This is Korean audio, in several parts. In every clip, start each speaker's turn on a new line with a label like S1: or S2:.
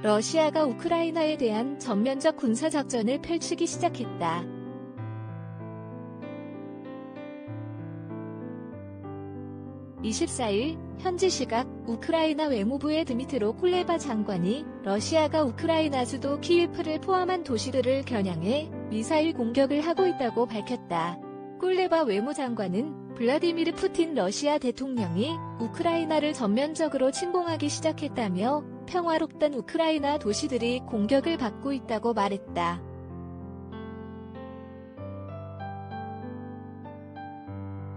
S1: 러시아가 우크라이나에 대한 전면적 군사작전을 펼치기 시작했다. (24일) 현지 시각 우크라이나 외무부의 드미트로 콜레바 장관이 러시아가 우크라이나 수도 키예프를 포함한 도시들을 겨냥해 미사일 공격을 하고 있다고 밝혔다. 꿀레바 외무장관은 블라디미르 푸틴 러시아 대통령이 우크라이나를 전면적으로 침공하기 시작했다며 평화롭던 우크라이나 도시들이 공격을 받고 있다고 말했다.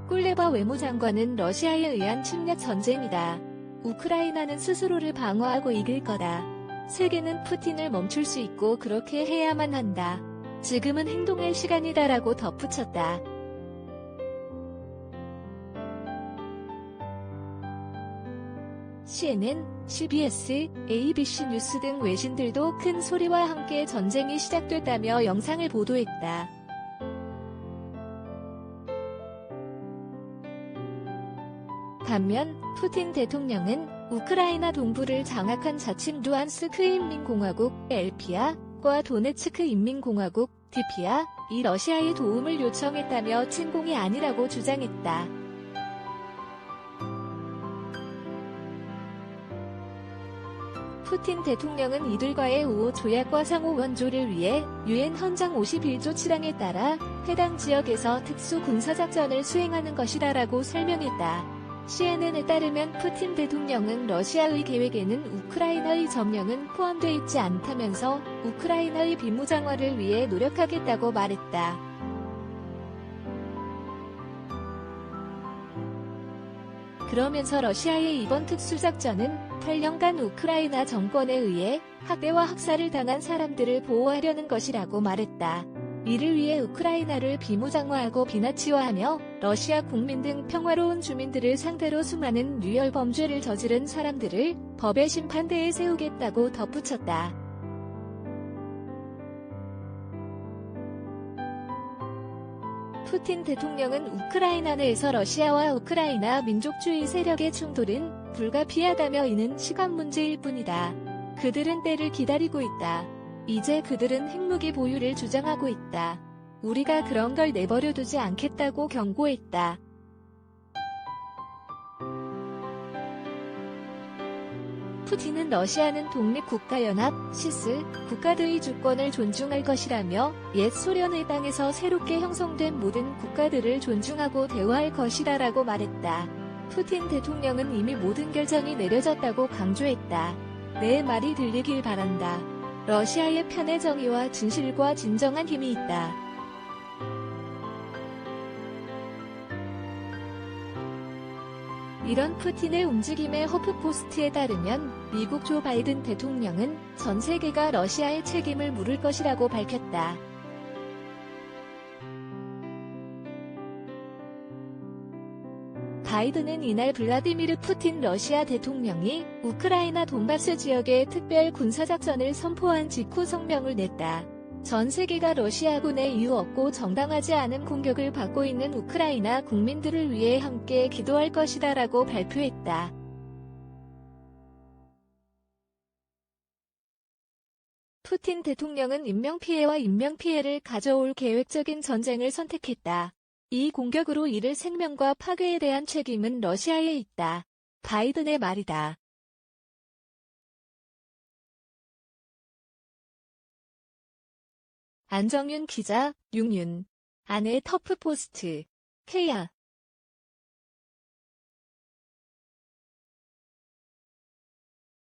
S1: 꿀레바 외무장관은 러시아에 의한 침략 전쟁이다. 우크라이나는 스스로를 방어하고 이길 거다. 세계는 푸틴을 멈출 수 있고 그렇게 해야만 한다. 지금은 행동할 시간이다라고 덧붙였다. CNN, CBS, ABC 뉴스 등 외신들도 큰 소리와 함께 전쟁이 시작됐다며 영상을 보도했다. 반면 푸틴 대통령은 우크라이나 동부를 장악한 자칭 루안스크 인민공화국 엘피아과 도네츠크 인민공화국 디피아 이 러시아의 도움을 요청했다며 침공이 아니라고 주장했다. 푸틴 대통령은 이들과의 우호 조약과 상호 원조를 위해 유엔 헌장 51조 7항에 따라 해당 지역에서 특수 군사작전을 수행하는 것이다라고 설명했다. CNN에 따르면 푸틴 대통령은 러시아의 계획에는 우크라이나의 점령은 포함되어 있지 않다면서 우크라이나의 비무장화를 위해 노력하겠다고 말했다. 그러면서 러시아의 이번 특수작전은 8년간 우크라이나 정권에 의해 학대와 학살을 당한 사람들을 보호하려는 것이라고 말했다. 이를 위해 우크라이나를 비무장화하고 비나치화하며 러시아 국민 등 평화로운 주민들을 상대로 수많은 유혈 범죄를 저지른 사람들을 법의 심판대에 세우겠다고 덧붙였다. 푸틴 대통령은 우크라이나 내에서 러시아와 우크라이나 민족주의 세력의 충돌은 불가피하다며 이는 시간 문제일 뿐이다. 그들은 때를 기다리고 있다. 이제 그들은 핵무기 보유를 주장하고 있다. 우리가 그런 걸 내버려두지 않겠다고 경고했다. 푸틴은 러시아는 독립국가연합, 시스, 국가들의 주권을 존중할 것이라며 옛 소련의 땅에서 새롭게 형성된 모든 국가들을 존중하고 대화할 것이다라고 말했다. 푸틴 대통령은 이미 모든 결정이 내려졌다고 강조했다. 내 말이 들리길 바란다. 러시아의 편의 정의와 진실과 진정한 힘이 있다. 이런 푸틴의 움직임에 허프포스트에 따르면 미국 조 바이든 대통령은 전 세계가 러시아의 책임을 물을 것이라고 밝혔다. 바이든은 이날 블라디미르 푸틴 러시아 대통령이 우크라이나 돈바스 지역에 특별 군사작전을 선포한 직후 성명을 냈다. 전 세계가 러시아군의 이유 없고 정당하지 않은 공격을 받고 있는 우크라이나 국민들을 위해 함께 기도할 것이다 라고 발표했다. 푸틴 대통령은 인명피해와 인명피해를 가져올 계획적인 전쟁을 선택했다. 이 공격으로 이를 생명과 파괴에 대한 책임은 러시아에 있다. 바이든의 말이다. 안정윤 기자, 육윤. 아내 터프포스트. 케야.